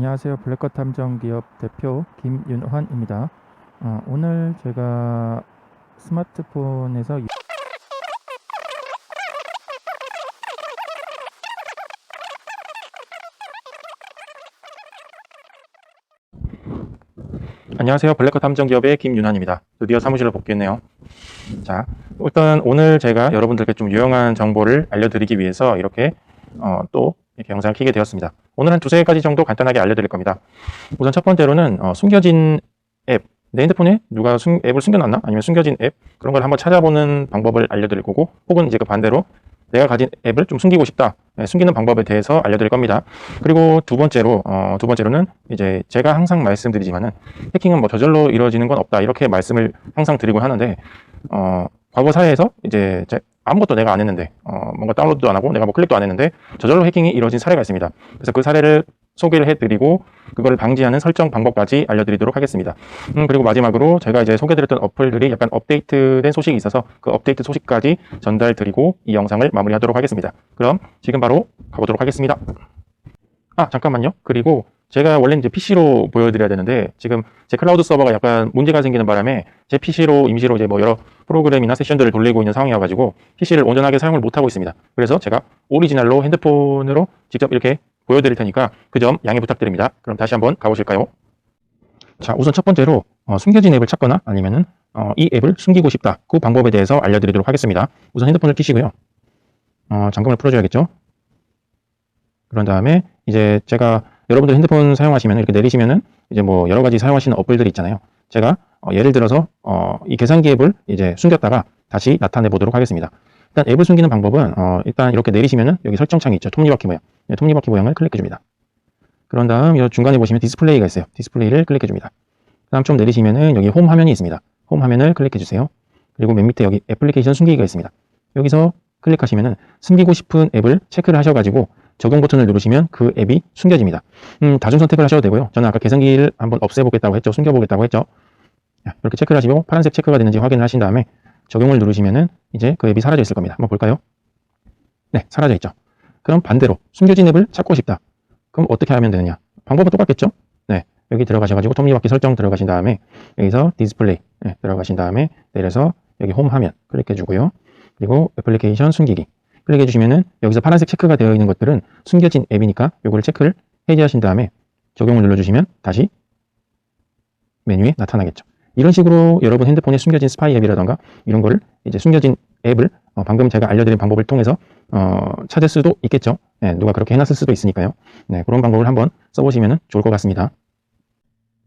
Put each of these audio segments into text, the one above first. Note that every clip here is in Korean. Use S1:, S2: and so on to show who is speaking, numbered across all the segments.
S1: 안녕하세요. 블랙컷 탐정 기업 대표 김윤환입니다. 어, 오늘 제가 스마트폰에서 이-
S2: 안녕하세요. 블랙컷 탐정 기업의 김윤환입니다. 드디어 사무실로 복귀했네요. 자, 일단 오늘 제가 여러분들께 좀 유용한 정보를 알려드리기 위해서 이렇게 어, 또 이렇게 영상을 켜게 되었습니다. 오늘 한 두세 가지 정도 간단하게 알려드릴 겁니다. 우선 첫 번째로는 어, 숨겨진 앱, 내 핸드폰에 누가 숨- 앱을 숨겨놨나? 아니면 숨겨진 앱 그런 걸 한번 찾아보는 방법을 알려드릴 거고 혹은 이제 그 반대로 내가 가진 앱을 좀 숨기고 싶다. 네, 숨기는 방법에 대해서 알려드릴 겁니다. 그리고 두 번째로 어, 두 번째로는 이제 제가 항상 말씀드리지만은 해킹은 뭐 저절로 이루어지는 건 없다 이렇게 말씀을 항상 드리곤 하는데 어, 과거 사회에서 이제 제- 아무것도 내가 안 했는데 어, 뭔가 다운로드도 안 하고 내가 뭐 클릭도 안 했는데 저절로 해킹이 이루어진 사례가 있습니다. 그래서 그 사례를 소개를 해드리고 그거를 방지하는 설정 방법까지 알려드리도록 하겠습니다. 음, 그리고 마지막으로 제가 이제 소개드렸던 어플들이 약간 업데이트된 소식이 있어서 그 업데이트 소식까지 전달드리고 이 영상을 마무리하도록 하겠습니다. 그럼 지금 바로 가보도록 하겠습니다. 아 잠깐만요. 그리고 제가 원래 이제 PC로 보여드려야 되는데 지금 제 클라우드 서버가 약간 문제가 생기는 바람에 제 PC로 임시로 이제 뭐 여러 프로그램이나 세션들을 돌리고 있는 상황이어가지고 PC를 온전하게 사용을 못 하고 있습니다. 그래서 제가 오리지널로 핸드폰으로 직접 이렇게 보여드릴 테니까 그 점 양해 부탁드립니다. 그럼 다시 한번 가보실까요? 자, 우선 첫 번째로 어, 숨겨진 앱을 찾거나 아니면은 어, 이 앱을 숨기고 싶다. 그 방법에 대해서 알려드리도록 하겠습니다. 우선 핸드폰을 켜시고요. 어, 잠금을 풀어줘야겠죠. 그런 다음에 이제 제가 여러분들 핸드폰 사용하시면 이렇게 내리시면은 이제 뭐 여러 가지 사용하시는 어플들이 있잖아요. 제가 어, 예를 들어서 어, 이 계산기 앱을 이제 숨겼다가 다시 나타내 보도록 하겠습니다. 일단 앱을 숨기는 방법은 어, 일단 이렇게 내리시면은 여기 설정창이 있죠. 톱니바퀴 모양. 네, 톱니바퀴 모양을 클릭해 줍니다. 그런 다음 이 중간에 보시면 디스플레이가 있어요. 디스플레이를 클릭해 줍니다. 그다음 좀 내리시면은 여기 홈 화면이 있습니다. 홈 화면을 클릭해 주세요. 그리고 맨 밑에 여기 애플리케이션 숨기기가 있습니다. 여기서 클릭하시면은 숨기고 싶은 앱을 체크를 하셔가지고 적용 버튼을 누르시면 그 앱이 숨겨집니다. 음, 다중 선택을 하셔도 되고요. 저는 아까 계산기를 한번 없애보겠다고 했죠. 숨겨보겠다고 했죠. 자, 이렇게 체크를 하시고 파란색 체크가 되는지 확인을 하신 다음에 적용을 누르시면은 이제 그 앱이 사라져 있을 겁니다. 한번 볼까요? 네, 사라져 있죠. 그럼 반대로 숨겨진 앱을 찾고 싶다. 그럼 어떻게 하면 되느냐? 방법은 똑같겠죠? 네, 여기 들어가셔가지고 톱니바퀴 설정 들어가신 다음에 여기서 디스플레이 네, 들어가신 다음에 내려서 여기 홈 화면 클릭해 주고요. 그리고 애플리케이션 숨기기 클릭해 주시면은 여기서 파란색 체크가 되어 있는 것들은 숨겨진 앱이니까 요거를 체크를 해제하신 다음에 적용을 눌러주시면 다시 메뉴에 나타나겠죠. 이런 식으로 여러분 핸드폰에 숨겨진 스파이 앱이라던가 이런 거를 이제 숨겨진 앱을 어, 방금 제가 알려드린 방법을 통해서 어, 찾을 수도 있겠죠. 네, 누가 그렇게 해놨을 수도 있으니까요. 네, 그런 방법을 한번 써보시면 좋을 것 같습니다.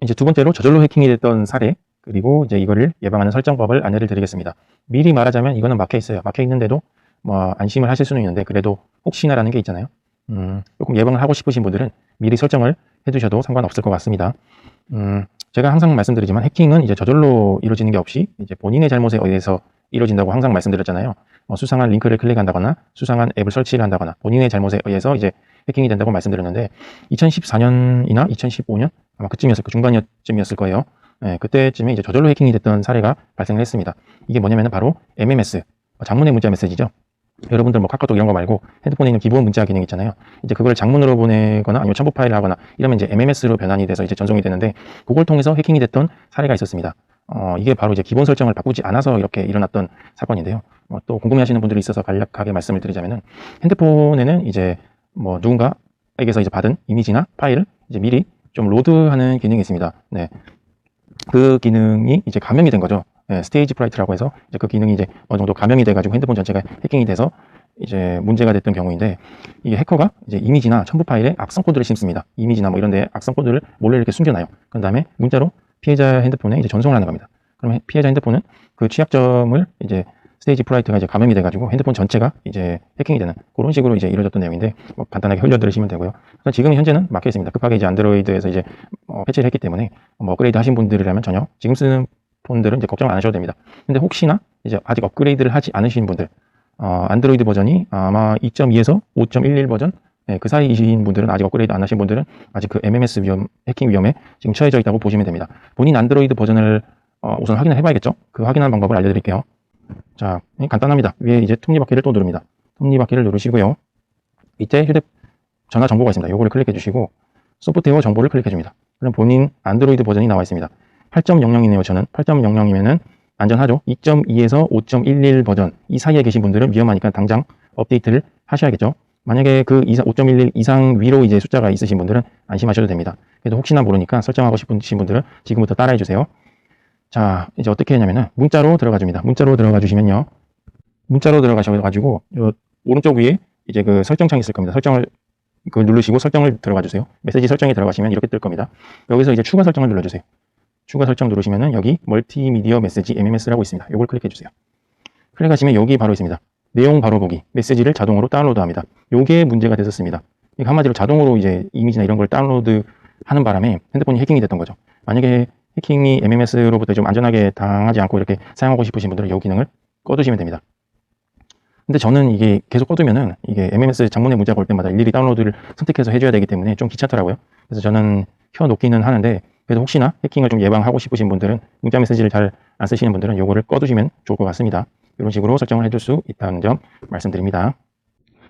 S2: 이제 두 번째로 저절로 해킹이 됐던 사례 그리고 이제 이거를 예방하는 설정법을 안내를 드리겠습니다. 미리 말하자면 이거는 막혀 있어요. 막혀 있는데도 뭐 안심을 하실 수는 있는데 그래도 혹시나라는 게 있잖아요. 음, 조금 예방을 하고 싶으신 분들은 미리 설정을 해두셔도 상관없을 것 같습니다. 음, 제가 항상 말씀드리지만 해킹은 이제 저절로 이루어지는 게 없이 이제 본인의 잘못에 의해서 이루어진다고 항상 말씀드렸잖아요. 뭐 수상한 링크를 클릭한다거나 수상한 앱을 설치를 한다거나 본인의 잘못에 의해서 이제 해킹이 된다고 말씀드렸는데 2014년이나 2015년 아마 그쯤이었을 그 중반쯤이었을 거예요. 예, 그때쯤에 이제 저절로 해킹이 됐던 사례가 발생을 했습니다. 이게 뭐냐면 바로 MMS 장문의 문자 메시지죠. 여러분들 뭐 카카오톡 이런 거 말고 핸드폰에 있는 기본 문자 기능 있잖아요. 이제 그걸 장문으로 보내거나 아니면 첨부 파일을 하거나 이러면 이제 MMS로 변환이 돼서 이제 전송이 되는데 그걸 통해서 해킹이 됐던 사례가 있었습니다. 어, 이게 바로 이제 기본 설정을 바꾸지 않아서 이렇게 일어났던 사건인데요. 어, 또 궁금해하시는 분들이 있어서 간략하게 말씀을 드리자면은 핸드폰에는 이제 뭐 누군가에게서 이제 받은 이미지나 파일을 이제 미리 좀 로드하는 기능이 있습니다. 네. 그 기능이 이제 감염이 된 거죠. 네, 스테이지 프라이트라고 해서 이제 그 기능이 이제 어느 정도 감염이 돼가지고 핸드폰 전체가 해킹이 돼서 이제 문제가 됐던 경우인데 이게 해커가 이제 이미지나 첨부 파일에 악성 코드를 심습니다. 이미지나 뭐 이런 데 악성 코드를 몰래 이렇게 숨겨놔요. 그 다음에 문자로 피해자 핸드폰에 이제 전송을 하는 겁니다. 그러면 피해자 핸드폰은 그 취약점을 이제 스테이지 프라이트가 이제 감염이 돼가지고 핸드폰 전체가 이제 해킹이 되는 그런 식으로 이제 이루어졌던 내용인데 뭐 간단하게 흘려 들으시면 되고요. 지금 현재는 막혀 있습니다. 급하게 이제 안드로이드에서 이제 어, 패치를 했기 때문에 뭐 업그레이드 하신 분들이라면 전혀 지금 쓰는 폰들은 이제 걱정 안 하셔도 됩니다. 근데 혹시나 이제 아직 업그레이드를 하지 않으신 분들, 어, 안드로이드 버전이 아마 2.2에서 5.11 버전 예, 그 사이이신 분들은 아직 업그레이드 안 하신 분들은 아직 그 MMS 위험, 해킹 위험에 지금 처해져 있다고 보시면 됩니다. 본인 안드로이드 버전을 어, 우선 확인을 해봐야겠죠. 그 확인하는 방법을 알려드릴게요. 자, 예, 간단합니다. 위에 이제 톱니바퀴를 또 누릅니다. 톱니바퀴를 누르시고요. 밑에 휴대 전화 정보가 있습니다. 요거를 클릭해 주시고 소프트웨어 정보를 클릭해 줍니다. 그럼 본인 안드로이드 버전이 나와 있습니다. 8.00이네요. 저는 8.00이면은 안전하죠. 2.2에서 5.11 버전 이 사이에 계신 분들은 위험하니까 당장 업데이트를 하셔야겠죠. 만약에 그 이상 5.11 이상 위로 이제 숫자가 있으신 분들은 안심하셔도 됩니다. 그래도 혹시나 모르니까 설정하고 싶으신 분들은 지금부터 따라해 주세요. 자, 이제 어떻게 했냐면은 문자로 들어가 줍니다. 문자로 들어가 주시면요. 문자로 들어가셔 가지고 요 오른쪽 위에 이제 그 설정창이 있을 겁니다. 설정을 그 누르시고 설정을 들어가 주세요. 메시지 설정에 들어가시면 이렇게 뜰 겁니다. 여기서 이제 추가 설정을 눌러 주세요. 추가 설정 누르시면은 여기 멀티미디어 메시지 MMS라고 있습니다. 요걸 클릭해 주세요. 클릭하시면 여기 바로 있습니다. 내용 바로 보기, 메시지를 자동으로 다운로드합니다. 요게 문제가 됐었습니다. 이게 한마디로 자동으로 이제 이미지나 이런 걸 다운로드 하는 바람에 핸드폰이 해킹이 됐던 거죠. 만약에 해킹이 MMS로부터 좀 안전하게 당하지 않고 이렇게 사용하고 싶으신 분들은 이 기능을 꺼두시면 됩니다. 근데 저는 이게 계속 꺼두면은 이게 MMS 장문의 문자가 올 때마다 일일이 다운로드를 선택해서 해줘야 되기 때문에 좀 귀찮더라고요. 그래서 저는 켜놓기는 하는데 그래도 혹시나 해킹을 좀 예방하고 싶으신 분들은 문자 메시지를 잘 안 쓰시는 분들은 요거를 꺼두시면 좋을 것 같습니다. 이런 식으로 설정을 해줄 수 있다는 점 말씀드립니다.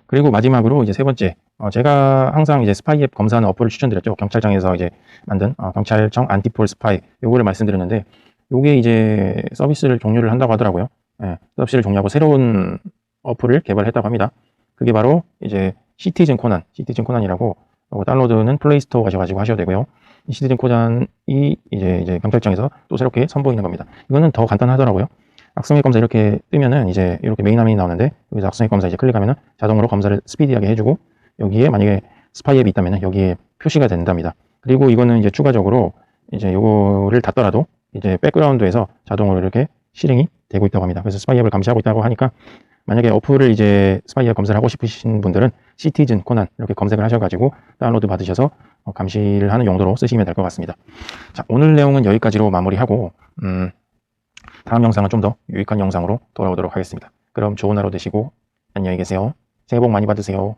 S2: 그리고 마지막으로 이제 세 번째, 어, 제가 항상 이제 스파이 앱 검사하는 어플을 추천드렸죠. 경찰청에서 이제 만든 어, 경찰청 안티폴 스파이 요거를 말씀드렸는데 요게 이제 서비스를 종료를 한다고 하더라고요. 예, 서비스를 종료하고 새로운 어플을 개발했다고 합니다. 그게 바로 이제 시티즌 코난, 시티즌 코난이라고 어, 다운로드는 플레이스토어 가셔가지고 하셔도 되고요. 이 시티즌 코난이 이제 이제 경찰청에서 또 새롭게 선보이는 겁니다. 이거는 더 간단하더라고요. 악성액 검사 이렇게 뜨면은 이제 이렇게 메인 화면이 나오는데 여기서 악성액 검사 이제 클릭하면은 자동으로 검사를 스피디하게 해주고 여기에 만약에 스파이 앱이 있다면은 여기에 표시가 된답니다. 그리고 이거는 이제 추가적으로 이제 요거를 닫더라도 이제 백그라운드에서 자동으로 이렇게 실행이 되고 있다고 합니다. 그래서 스파이 앱을 감시하고 있다고 하니까 만약에 어플을 이제 스파이 앱 검사를 하고 싶으신 분들은 시티즌 코난 이렇게 검색을 하셔가지고 다운로드 받으셔서 어, 감시를 하는 용도로 쓰시면 될 것 같습니다. 자, 오늘 내용은 여기까지로 마무리하고 음, 다음 영상은 좀 더 유익한 영상으로 돌아오도록 하겠습니다. 그럼 좋은 하루 되시고 안녕히 계세요. 새해 복 많이 받으세요.